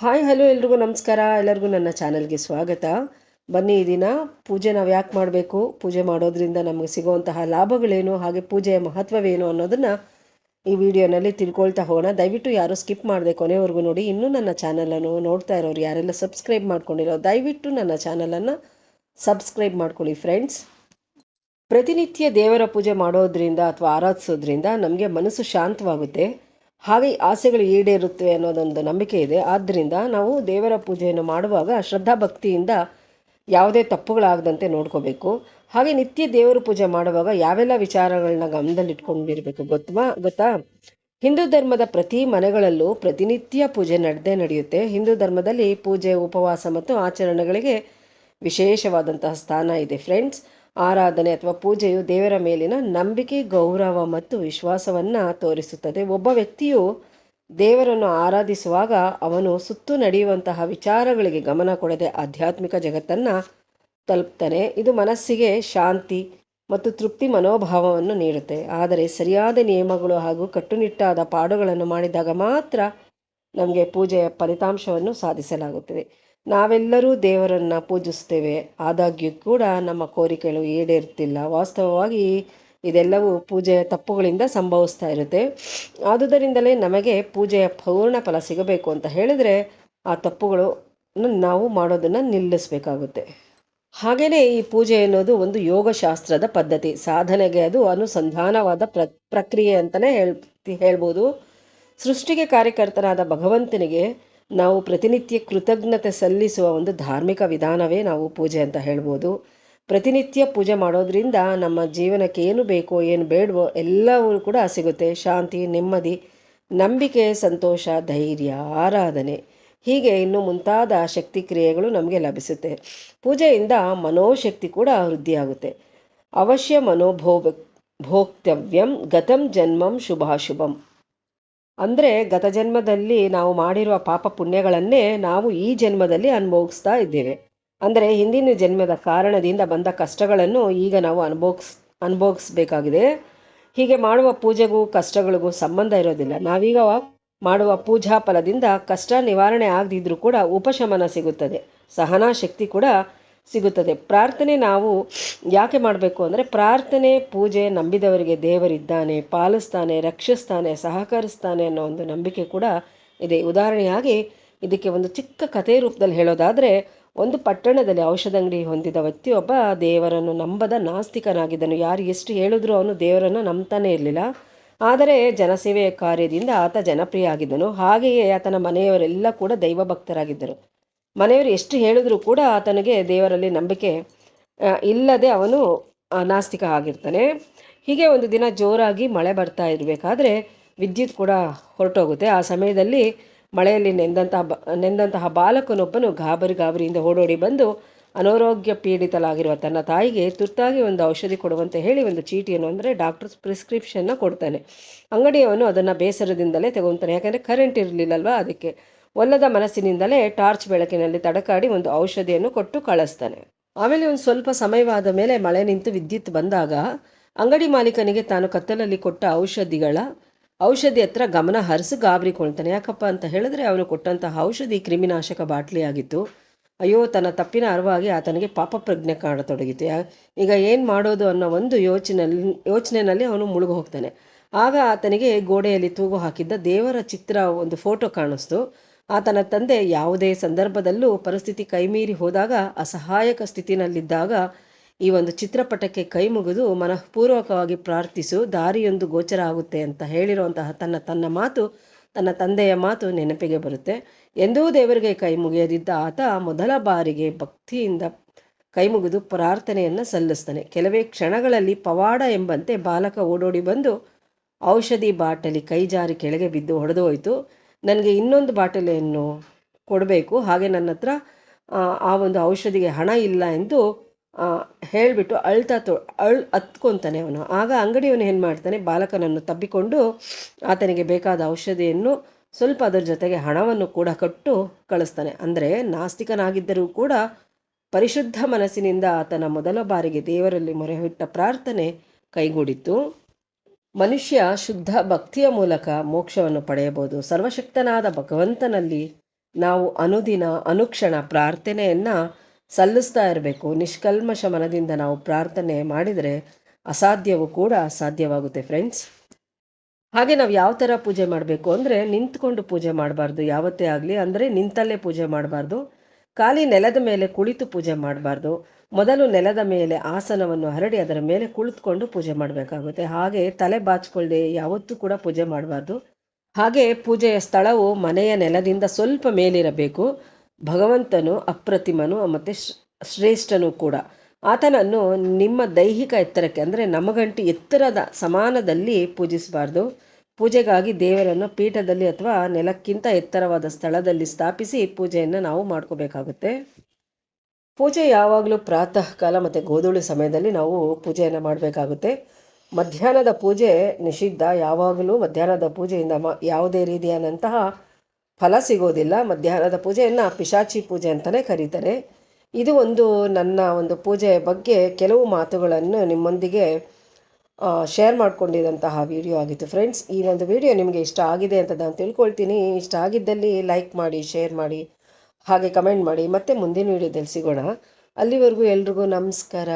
Hi, hello ಎಲ್ರಿಗೂ ನಮಸ್ಕಾರ. ಎಲ್ಲರಿಗೂ ನನ್ನ ಚಾನಲ್ಗೆ ಸ್ವಾಗತ. ಬನ್ನಿ, ಈ ದಿನ ಪೂಜೆ ನಾವು ಯಾಕೆ ಮಾಡಬೇಕು? ಪೂಜೆ ಮಾಡೋದ್ರಿಂದ ನಮಗೆ ಸಿಗುವಂತಹ ಲಾಭಗಳೇನು? ಹಾಗೆ ಪೂಜೆಯ ಮಹತ್ವವೇನು ಅನ್ನೋದನ್ನು ಈ ವಿಡಿಯೋನಲ್ಲಿ ತಿಳ್ಕೊಳ್ತಾ ಹೋಗೋಣ. ದಯವಿಟ್ಟು ಯಾರೂ ಸ್ಕಿಪ್ ಮಾಡಿದೆ ಕೊನೆವರೆಗೂ ನೋಡಿ. ಇನ್ನೂ ನನ್ನ ಚಾನಲನ್ನು ನೋಡ್ತಾ ಇರೋರು ಯಾರೆಲ್ಲ ಸಬ್ಸ್ಕ್ರೈಬ್ ಮಾಡ್ಕೊಂಡಿರೋ, ದಯವಿಟ್ಟು ನನ್ನ ಚಾನಲನ್ನು ಸಬ್ಸ್ಕ್ರೈಬ್ ಮಾಡ್ಕೊಳ್ಳಿ ಫ್ರೆಂಡ್ಸ್. ಪ್ರತಿನಿತ್ಯ ದೇವರ ಪೂಜೆ ಮಾಡೋದ್ರಿಂದ ಅಥವಾ ಆರಾಧಿಸೋದ್ರಿಂದ ನಮಗೆ ಮನಸ್ಸು ಶಾಂತವಾಗುತ್ತೆ. ಹಾಗೆ ಆಸೆಗಳು ಈಡೇರುತ್ತವೆ ಅನ್ನೋದೊಂದು ನಂಬಿಕೆ ಇದೆ. ಆದ್ದರಿಂದ ನಾವು ದೇವರ ಪೂಜೆಯನ್ನು ಮಾಡುವಾಗ ಶ್ರದ್ಧಾ ಭಕ್ತಿಯಿಂದ ಯಾವುದೇ ತಪ್ಪುಗಳಾಗದಂತೆ ನೋಡ್ಕೋಬೇಕು. ಹಾಗೆ ನಿತ್ಯ ದೇವರ ಪೂಜೆ ಮಾಡುವಾಗ ಯಾವೆಲ್ಲ ವಿಚಾರಗಳನ್ನ ಗಮನದಲ್ಲಿಟ್ಕೊಂಡಿರಬೇಕು ಗೊತ್ತಾ ಗೊತ್ತಾ? ಹಿಂದೂ ಧರ್ಮದ ಪ್ರತಿ ಮನೆಗಳಲ್ಲೂ ಪ್ರತಿನಿತ್ಯ ಪೂಜೆ ನಡೆದೇ ನಡೆಯುತ್ತೆ. ಹಿಂದೂ ಧರ್ಮದಲ್ಲಿ ಪೂಜೆ, ಉಪವಾಸ ಮತ್ತು ಆಚರಣೆಗಳಿಗೆ ವಿಶೇಷವಾದಂತಹ ಸ್ಥಾನ ಇದೆ. ಫ್ರೆಂಡ್ಸ್ ಆರಾಧನೆ ಅಥವಾ ಪೂಜೆಯು ದೇವರ ಮೇಲಿನ ನಂಬಿಕೆ, ಗೌರವ ಮತ್ತು ವಿಶ್ವಾಸವನ್ನು ತೋರಿಸುತ್ತದೆ. ಒಬ್ಬ ವ್ಯಕ್ತಿಯು ದೇವರನ್ನು ಆರಾಧಿಸುವಾಗ ಅವನು ಸುತ್ತು ನಡೆಯುವಂತಹ ವಿಚಾರಗಳಿಗೆ ಗಮನ ಕೊಡದೆ ಆಧ್ಯಾತ್ಮಿಕ ಜಗತ್ತನ್ನು ತಲುಪ್ತಾನೆ. ಇದು ಮನಸ್ಸಿಗೆ ಶಾಂತಿ ಮತ್ತು ತೃಪ್ತಿ ಮನೋಭಾವವನ್ನು ನೀಡುತ್ತೆ. ಆದರೆ ಸರಿಯಾದ ನಿಯಮಗಳು ಹಾಗೂ ಕಟ್ಟುನಿಟ್ಟಾದ ಪಾಡುಗಳನ್ನು ಮಾಡಿದಾಗ ಮಾತ್ರ ನಮಗೆ ಪೂಜೆಯ ಫಲಿತಾಂಶವನ್ನು ಸಾಧಿಸಲಾಗುತ್ತದೆ. ನಾವೆಲ್ಲರೂ ದೇವರನ್ನು ಪೂಜಿಸ್ತೇವೆ. ಆದಾಗ್ಯೂ ಕೂಡ ನಮ್ಮ ಕೋರಿಕೆಗಳು ಈಡೇರ್ತಿಲ್ಲ. ವಾಸ್ತವವಾಗಿ ಇದೆಲ್ಲವೂ ಪೂಜೆಯ ತಪ್ಪುಗಳಿಂದ ಸಂಭವಿಸ್ತಾ ಇರುತ್ತೆ. ಆದುದರಿಂದಲೇ ನಮಗೆ ಪೂಜೆಯ ಪೂರ್ಣ ಫಲ ಸಿಗಬೇಕು ಅಂತ ಹೇಳಿದರೆ ಆ ತಪ್ಪುಗಳು ನಾವು ಮಾಡೋದನ್ನು ನಿಲ್ಲಿಸಬೇಕಾಗುತ್ತೆ. ಹಾಗೆಯೇ ಈ ಪೂಜೆ ಅನ್ನೋದು ಒಂದು ಯೋಗಶಾಸ್ತ್ರದ ಪದ್ಧತಿ. ಸಾಧನೆಗೆ ಅದು ಅನುಸಂಧಾನವಾದ ಪ್ರ, ಪ್ರಕ್ರಿಯೆ ಅಂತಲೇ ಹೇಳ್ ಹೇಳ್ಬೋದು. ಸೃಷ್ಟಿಗೆ ಕಾರ್ಯಕರ್ತನಾದ ಭಗವಂತನಿಗೆ ನಾವು ಪ್ರತಿನಿತ್ಯ ಕೃತಜ್ಞತೆ ಸಲ್ಲಿಸುವ ಒಂದು ಧಾರ್ಮಿಕ ವಿಧಾನವೇ ನಾವು ಪೂಜೆ ಅಂತ ಹೇಳ್ಬೋದು. ಪ್ರತಿನಿತ್ಯ ಪೂಜೆ ಮಾಡೋದ್ರಿಂದ ನಮ್ಮ ಜೀವನಕ್ಕೆ ಏನು ಬೇಕೋ, ಏನು ಬೇಡವೋ ಎಲ್ಲವೂ ಕೂಡ ಸಿಗುತ್ತೆ. ಶಾಂತಿ, ನೆಮ್ಮದಿ, ನಂಬಿಕೆ, ಸಂತೋಷ, ಧೈರ್ಯ, ಆರಾಧನೆ. ಹೀಗೆ ಇನ್ನು ಮುಂತಾದ ಶಕ್ತಿ ಕ್ರಿಯೆಗಳು ನಮಗೆ ಲಭಿಸುತ್ತೆ. ಪೂಜೆಯಿಂದ ಮನೋಶಕ್ತಿ ಕೂಡ ವೃದ್ಧಿಯಾಗುತ್ತೆ. ಅವಶ್ಯ ಮನೋಭೋಗ ಭೋಕ್ತವ್ಯಂ ಗತಂ ಜನ್ಮಂ ಶುಭಾಶುಭಂ. ಅಂದರೆ ಗತ ಜನ್ಮದಲ್ಲಿ ನಾವು ಮಾಡಿರುವ ಪಾಪ ಪುಣ್ಯಗಳನ್ನೇ ನಾವು ಈ ಜನ್ಮದಲ್ಲಿ ಅನುಭವಿಸ್ತಾ ಇದ್ದೇವೆ. ಅಂದರೆ ಹಿಂದಿನ ಜನ್ಮದ ಕಾರಣದಿಂದ ಬಂದ ಕಷ್ಟಗಳನ್ನು ಈಗ ನಾವು ಅನುಭವಿಸ್ ಅನುಭವಿಸ್ಬೇಕಾಗಿದೆ ಹೀಗೆ ಮಾಡುವ ಪೂಜೆಗೂ ಕಷ್ಟಗಳಿಗೂ ಸಂಬಂಧ ಇರೋದಿಲ್ಲ. ನಾವೀಗ ಮಾಡುವ ಪೂಜಾ ಫಲದಿಂದ ಕಷ್ಟ ನಿವಾರಣೆ ಆಗದಿದ್ರೂ ಕೂಡ ಉಪಶಮನ ಸಿಗುತ್ತದೆ. ಸಹನಾ ಶಕ್ತಿ ಕೂಡ ಸಿಗುತ್ತದೆ. ಪ್ರಾರ್ಥನೆ ನಾವು ಯಾಕೆ ಮಾಡಬೇಕು ಅಂದರೆ ಪ್ರಾರ್ಥನೆ, ಪೂಜೆ ನಂಬಿದವರಿಗೆ ದೇವರಿದ್ದಾನೆ, ಪಾಲಿಸ್ತಾನೆ, ರಕ್ಷಿಸ್ತಾನೆ, ಸಹಕರಿಸ್ತಾನೆ ಅನ್ನೋ ಒಂದು ನಂಬಿಕೆ ಕೂಡ ಇದೆ. ಉದಾಹರಣೆಯಾಗಿ ಇದಕ್ಕೆ ಒಂದು ಚಿಕ್ಕ ಕಥೆ ರೂಪದಲ್ಲಿ ಹೇಳೋದಾದರೆ, ಒಂದು ಪಟ್ಟಣದಲ್ಲಿ ಔಷಧ ಅಂಗಡಿ ಹೊಂದಿದ ವ್ಯಕ್ತಿಯೊಬ್ಬ ದೇವರನ್ನು ನಂಬದ ನಾಸ್ತಿಕನಾಗಿದ್ದನು. ಯಾರು ಎಷ್ಟು ಹೇಳಿದ್ರು ಅವನು ದೇವರನ್ನು ನಂಬ್ತಾನೇ ಇರಲಿಲ್ಲ. ಆದರೆ ಜನಸೇವೆಯ ಕಾರ್ಯದಿಂದ ಆತ ಜನಪ್ರಿಯ ಆಗಿದ್ದನು. ಹಾಗೆಯೇ ಆತನ ಮನೆಯವರೆಲ್ಲ ಕೂಡ ದೈವ ಭಕ್ತರಾಗಿದ್ದರು ಮನೆಯವರು ಎಷ್ಟು ಹೇಳಿದ್ರೂ ಕೂಡ ಆತನಿಗೆ ದೇವರಲ್ಲಿ ನಂಬಿಕೆ ಇಲ್ಲದೆ ಅವನು ನಾಸ್ತಿಕ ಆಗಿರ್ತಾನೆ. ಹೀಗೆ ಒಂದು ದಿನ ಜೋರಾಗಿ ಮಳೆ ಬರ್ತಾ ಇರಬೇಕಾದ್ರೆ ವಿದ್ಯುತ್ ಕೂಡ ಹೊರಟೋಗುತ್ತೆ. ಆ ಸಮಯದಲ್ಲಿ ಮಳೆಯಲ್ಲಿ ನೆಂದಂತಹ ಬ, ನೆಂದಂತಹ ಬಾಲಕನೊಬ್ಬನು ಗಾಬರಿ ಗಾಬರಿಯಿಂದ ಓಡೋಡಿ ಬಂದು ಅನಾರೋಗ್ಯ ಪೀಡಿತಲಾಗಿರುವ ತನ್ನ ತಾಯಿಗೆ ತುರ್ತಾಗಿ ಒಂದು ಔಷಧಿ ಕೊಡುವಂತೆ ಹೇಳಿ ಒಂದು ಚೀಟಿಯನ್ನು ಅಂದರೆ ಡಾಕ್ಟರ್ಸ್ ಪ್ರಿಸ್ಕ್ರಿಪ್ಷನ್ನ ಕೊಡ್ತಾನೆ. ಅಂಗಡಿಯವನು ಅದನ್ನು ಬೇಸರದಿಂದಲೇ ತಗೊತಾನೆ. ಯಾಕೆಂದರೆ ಕರೆಂಟ್ ಇರಲಿಲ್ಲಲ್ವ ಅದಕ್ಕೆ. ಒಲ್ಲದ ಮನಸ್ಸಿನಿಂದಲೇ ಟಾರ್ಚ್ ಬೆಳಕಿನಲ್ಲಿ ತಡಕಾಡಿ ಒಂದು ಔಷಧಿಯನ್ನು ಕೊಟ್ಟು ಕಳಿಸ್ತಾನೆ. ಆಮೇಲೆ ಒಂದು ಸ್ವಲ್ಪ ಸಮಯವಾದ ಮೇಲೆ ಮಳೆ ನಿಂತು ವಿದ್ಯುತ್ ಬಂದಾಗ ಅಂಗಡಿ ಮಾಲೀಕನಿಗೆ ತಾನು ಕತ್ತಲಲ್ಲಿ ಕೊಟ್ಟ ಔಷಧಿಗಳ ಔಷಧಿ ಹತ್ರ ಗಮನ ಹರಿಸಿ ಗಾಬರಿಕೊಳ್ತಾನೆ. ಯಾಕಪ್ಪ ಅಂತ ಹೇಳಿದ್ರೆ ಅವನು ಕೊಟ್ಟಂತಹ ಔಷಧಿ ಕ್ರಿಮಿನಾಶಕ ಬಾಟ್ಲಿಯಾಗಿತ್ತು. ಅಯ್ಯೋ, ತನ್ನ ತಪ್ಪಿನ ಅರಿವಾಗಿ ಆತನಿಗೆ ಪಾಪ ಪ್ರಜ್ಞೆ ಕಾಣತೊಡಗಿತು. ಈಗ ಏನು ಮಾಡೋದು ಅನ್ನೋ ಒಂದು ಯೋಚನೆಯಲ್ಲಿ ಯೋಚನೆಯಲ್ಲಿ ಅವನು ಮುಳುಗು ಹೋಗ್ತಾನೆ. ಆಗ ಆತನಿಗೆ ಗೋಡೆಯಲ್ಲಿ ತೂಗು ಹಾಕಿದ್ದ ದೇವರ ಚಿತ್ರ ಒಂದು ಫೋಟೋ ಕಾಣಿಸ್ತು. ಆತನ ತಂದೆ ಯಾವುದೇ ಸಂದರ್ಭದಲ್ಲೂ ಪರಿಸ್ಥಿತಿ ಕೈಮೀರಿ ಹೋದಾಗ ಅಸಹಾಯಕ ಸ್ಥಿತಿನಲ್ಲಿದ್ದಾಗ ಈ ಒಂದು ಚಿತ್ರಪಟಕ್ಕೆ ಕೈ ಮುಗಿದು ಮನಃಪೂರ್ವಕವಾಗಿ ಪ್ರಾರ್ಥಿಸು, ದಾರಿಯೊಂದು ಗೋಚರ ಆಗುತ್ತೆ ಅಂತ ಹೇಳಿರುವಂತಹ ತನ್ನ ತನ್ನ ಮಾತು, ತನ್ನ ತಂದೆಯ ಮಾತು ನೆನಪಿಗೆ ಬರುತ್ತೆ. ಎಂದೂ ದೇವರಿಗೆ ಕೈ ಮುಗಿಯದಿದ್ದ ಆತ ಮೊದಲ ಬಾರಿಗೆ ಭಕ್ತಿಯಿಂದ ಕೈ ಮುಗಿದು ಪ್ರಾರ್ಥನೆಯನ್ನು ಸಲ್ಲಿಸ್ತಾನೆ. ಕೆಲವೇ ಕ್ಷಣಗಳಲ್ಲಿ ಪವಾಡ ಎಂಬಂತೆ ಬಾಲಕ ಓಡೋಡಿ ಬಂದು ಔಷಧಿ ಬಾಟಲಿ ಕೈ ಜಾರಿ ಕೆಳಗೆ ಬಿದ್ದು ಹೊಡೆದು ಹೋಯಿತು. ನನಗೆ ಇನ್ನೊಂದು ಬಾಟಲಿಯನ್ನು ಕೊಡಬೇಕು. ಹಾಗೆ ನನ್ನ ಹತ್ರ, ಆ ಒಂದು ಔಷಧಿಗೆ ಹಣ ಇಲ್ಲ ಎಂದು ಹೇಳಿಬಿಟ್ಟು ಅಳ್ತಾ ತೊ, ಅಳ್ ಹತ್ಕೊತಾನೆ ಅವನು. ಆಗ ಅಂಗಡಿಯವನು ಏನು ಮಾಡ್ತಾನೆ, ಬಾಲಕನನ್ನು ತಬ್ಬಿಕೊಂಡು ಆತನಿಗೆ ಬೇಕಾದ ಔಷಧಿಯನ್ನು ಸ್ವಲ್ಪ ಅದರ ಜೊತೆಗೆ ಹಣವನ್ನು ಕೂಡ ಕೊಟ್ಟು ಕಳಿಸ್ತಾನೆ. ಅಂದರೆ ನಾಸ್ತಿಕನಾಗಿದ್ದರೂ ಕೂಡ ಪರಿಶುದ್ಧ ಮನಸ್ಸಿನಿಂದ ಆತನ ಮೊದಲ ಬಾರಿಗೆ ದೇವರಲ್ಲಿ ಮೊರೆಹಿಟ್ಟ ಪ್ರಾರ್ಥನೆ ಕೈಗೂಡಿತ್ತು. ಮನುಷ್ಯ ಶುದ್ಧ ಭಕ್ತಿಯ ಮೂಲಕ ಮೋಕ್ಷವನ್ನು ಪಡೆಯಬಹುದು. ಸರ್ವಶಕ್ತನಾದ ಭಗವಂತನಲ್ಲಿ ನಾವು ಅನುದಿನ, ಅನುಕ್ಷಣ ಪ್ರಾರ್ಥನೆಯನ್ನು ಸಲ್ಲಿಸ್ತಾ ಇರಬೇಕು. ನಿಷ್ಕಲ್ಮಶ ಮನದಿಂದ ನಾವು ಪ್ರಾರ್ಥನೆ ಮಾಡಿದರೆ ಅಸಾಧ್ಯವೂ ಕೂಡ ಸಾಧ್ಯವಾಗುತ್ತೆ ಫ್ರೆಂಡ್ಸ್ ಹಾಗೆ ನಾವು ಯಾವ ಥರ ಪೂಜೆ ಮಾಡಬೇಕು ಅಂದರೆ ನಿಂತ್ಕೊಂಡು ಪೂಜೆ ಮಾಡಬಾರ್ದು. ಯಾವತ್ತೇ ಆಗಲಿ ಅಂದರೆ ನಿಂತಲ್ಲೇ ಪೂಜೆ ಮಾಡಬಾರ್ದು. ಖಾಲಿ ನೆಲದ ಮೇಲೆ ಕುಳಿತು ಪೂಜೆ ಮಾಡಬಾರ್ದು. ಮೊದಲು ನೆಲದ ಮೇಲೆ ಆಸನವನ್ನು ಹರಡಿ ಅದರ ಮೇಲೆ ಕುಳಿತುಕೊಂಡು ಪೂಜೆ ಮಾಡಬೇಕಾಗುತ್ತೆ. ಹಾಗೆ ತಲೆ ಬಾಚ್ಕೊಳ್ಳದೆ ಯಾವತ್ತೂ ಕೂಡ ಪೂಜೆ ಮಾಡಬಾರ್ದು. ಹಾಗೆ ಪೂಜೆಯ ಸ್ಥಳವು ಮನೆಯ ನೆಲದಿಂದ ಸ್ವಲ್ಪ ಮೇಲಿರಬೇಕು. ಭಗವಂತನು, ಅಪ್ರತಿಮನು ಮತ್ತು ಶ್ರೇಷ್ಠನು ಕೂಡ. ಆತನನ್ನು ನಿಮ್ಮ ದೈಹಿಕ ಎತ್ತರಕ್ಕೆ ಅಂದರೆ ನಮಗಂಟಿ ಎತ್ತರದ ಸಮಾನದಲ್ಲಿ ಪೂಜಿಸಬಾರ್ದು. ಪೂಜೆಗಾಗಿ ದೇವರನ್ನು ಪೀಠದಲ್ಲಿ ಅಥವಾ ನೆಲಕ್ಕಿಂತ ಎತ್ತರವಾದ ಸ್ಥಳದಲ್ಲಿ ಸ್ಥಾಪಿಸಿ ಪೂಜೆಯನ್ನು ನಾವು ಮಾಡ್ಕೋಬೇಕಾಗುತ್ತೆ. ಪೂಜೆ ಯಾವಾಗಲೂ ಪ್ರಾತಃ ಕಾಲ ಮತ್ತು ಗೋಧೂಳಿ ಸಮಯದಲ್ಲಿ ನಾವು ಪೂಜೆಯನ್ನು ಮಾಡಬೇಕಾಗುತ್ತೆ. ಮಧ್ಯಾಹ್ನದ ಪೂಜೆ ನಿಷಿದ್ಧ. ಯಾವಾಗಲೂ ಮಧ್ಯಾಹ್ನದ ಪೂಜೆಯಿಂದ ಮ ಯಾವುದೇ ರೀತಿಯಾದಂತಹ ಫಲ ಸಿಗೋದಿಲ್ಲ. ಮಧ್ಯಾಹ್ನದ ಪೂಜೆಯನ್ನು ಪಿಶಾಚಿ ಪೂಜೆ ಅಂತಲೇ ಕರೀತಾರೆ. ಇದು ಒಂದು ನನ್ನ ಒಂದು ಪೂಜೆಯ ಬಗ್ಗೆ ಕೆಲವು ಮಾತುಗಳನ್ನು ನಿಮ್ಮೊಂದಿಗೆ ಶೇರ್ ಮಾಡಿಕೊಂಡಿದ್ದಂತಹ ವಿಡಿಯೋ ಆಗಿತ್ತು. ಫ್ರೆಂಡ್ಸ್ ಈ ಒಂದು ವಿಡಿಯೋ ನಿಮಗೆ ಇಷ್ಟ ಆಗಿದೆ ಅಂತ ನಾನು ತಿಳ್ಕೊಳ್ತೀನಿ. ಇಷ್ಟ ಆಗಿದ್ದಲ್ಲಿ ಲೈಕ್ ಮಾಡಿ ಶೇರ್ ಮಾಡಿ. ಹಾಗೆ ಕಮೆಂಟ್ ಮಾಡಿ. ಮತ್ತೆ ಮುಂದಿನ ವಿಡಿಯೋದಲ್ಲಿ ಸಿಗೋಣ. ಅಲ್ಲಿವರೆಗೂ ಎಲ್ರಿಗೂ ನಮಸ್ಕಾರ.